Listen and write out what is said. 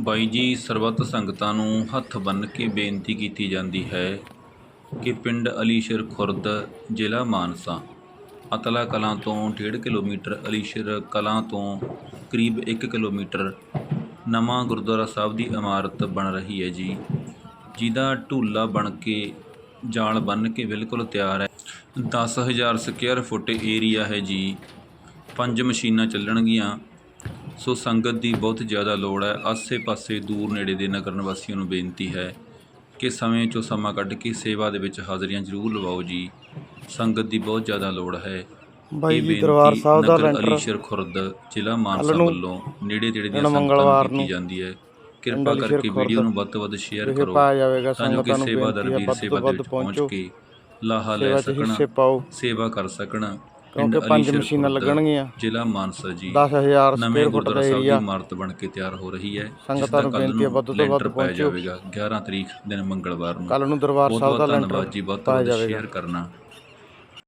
ਬਾਈ ਜੀ, ਸਰਬੱਤ ਸੰਗਤਾਂ ਨੂੰ ਹੱਥ ਬੰਨ੍ਹ ਕੇ ਬੇਨਤੀ ਕੀਤੀ ਜਾਂਦੀ ਹੈ ਕਿ ਪਿੰਡ ਅਲੀਸ਼ਰ ਖੁਰਦ, ਜ਼ਿਲ੍ਹਾ ਮਾਨਸਾ, ਅਤਲਾ ਕਲਾਂ ਤੋਂ 1.5 ਕਿਲੋਮੀਟਰ, ਅਲੀਸ਼ਰ ਕਲਾਂ ਤੋਂ ਕਰੀਬ 1 ਕਿਲੋਮੀਟਰ ਨਵਾਂ ਗੁਰਦੁਆਰਾ ਸਾਹਿਬ ਦੀ ਇਮਾਰਤ ਬਣ ਰਹੀ ਹੈ ਜੀ, ਜਿਹਦਾ ਢੂਲਾ ਬਣ ਕੇ ਜਾਲ ਬੰਨ੍ਹ ਕੇ ਬਿਲਕੁਲ ਤਿਆਰ ਹੈ। 10000 ਸਕੁਅਰ ਫੁੱਟ ਏਰੀਆ ਹੈ ਜੀ, ਪੰਜ ਮਸ਼ੀਨਾਂ ਚੱਲਣਗੀਆਂ। ਸੋ ਸੰਗਤ ਦੀ ਬਹੁਤ ਜ਼ਿਆਦਾ ਲੋੜ ਹੈ। ਆਸੇ-ਪਾਸੇ ਦੂਰ ਨੇੜੇ ਦੇ ਨਗਰ ਨਿਵਾਸੀਆਂ ਨੂੰ ਬੇਨਤੀ ਹੈ ਕਿ ਸਮੇਂ 'ਚੋਂ ਸਮਾਂ ਕੱਢ ਕੇ ਸੇਵਾ ਦੇ ਵਿੱਚ ਹਾਜ਼ਰੀਆਂ ਜ਼ਰੂਰ ਲਵਾਓ ਜੀ। ਸੰਗਤ ਦੀ ਬਹੁਤ ਜ਼ਿਆਦਾ ਲੋੜ ਹੈ। ਬਾਈ ਜੀ ਦਰਬਾਰ ਸਾਹਿਬ ਦਾ ਲੈਂਟਰ ਅਲੀਸ਼ਰ ਖੁਰਦ ਜ਼ਿਲ੍ਹਾ ਮਾਨਸਾ ਵੱਲੋਂ ਨੇੜੇ ਤੇੜੇ ਦਿਨ ਸੰਗਤਾਂ ਕੀਤੀ ਜਾਂਦੀ ਹੈ। ਕਿਰਪਾ ਕਰਕੇ ਵੀਡੀਓ ਨੂੰ ਵੱਧ ਤੋਂ ਵੱਧ ਸ਼ੇਅਰ ਕਰੋ ਤਾਂ ਜੋ ਕਿ ਸੇਵਾਦਾਰ ਵੀਰ ਸੇਵਾ ਦੇ ਵਿੱਚ ਪਹੁੰਚ। ਕੇ ਲਾਹਾ ਲੈ ਸਕਣ ਸੇਵਾ ਕਰ ਸਕਣ। ਕਿਉਂਕਿ ਪਿੰਡ ਪੰਜ ਮਸ਼ੀਨਾਂ ਲੱਗਣਗੀਆਂ। ਜ਼ਿਲ੍ਹਾ ਮਾਨਸਾ ਜੀ। 10000 ਨਵੇਂ ਸਕੁਅਰ ਫੁੱਟ ਦਾ ਏਰੀਆ ਇਮਾਰਤ ਬਣ ਕੇ ਤਿਆਰ ਹੋ ਰਹੀ ਹੈ ਸੰਗਤਾਂ ਨੂੰ ਬੇਨਤੀ ਹੈ ਵੱਧ ਤੋਂ ਵੱਧ ਪਹੁੰਚੋ। ਜਾਵੇਗਾ। 11 ਤਰੀਕ ਦਿਨ ਮੰਗਲਵਾਰ ਨੂੰ। ਕੱਲ ਨੂੰ ਦਰਬਾਰ ਸਾਹਿਬ ਦਾ ਲੈਂਟਰ ਜੀ ਬਹੁਤ ਸ਼ੇਅਰ ਕਰਨਾ।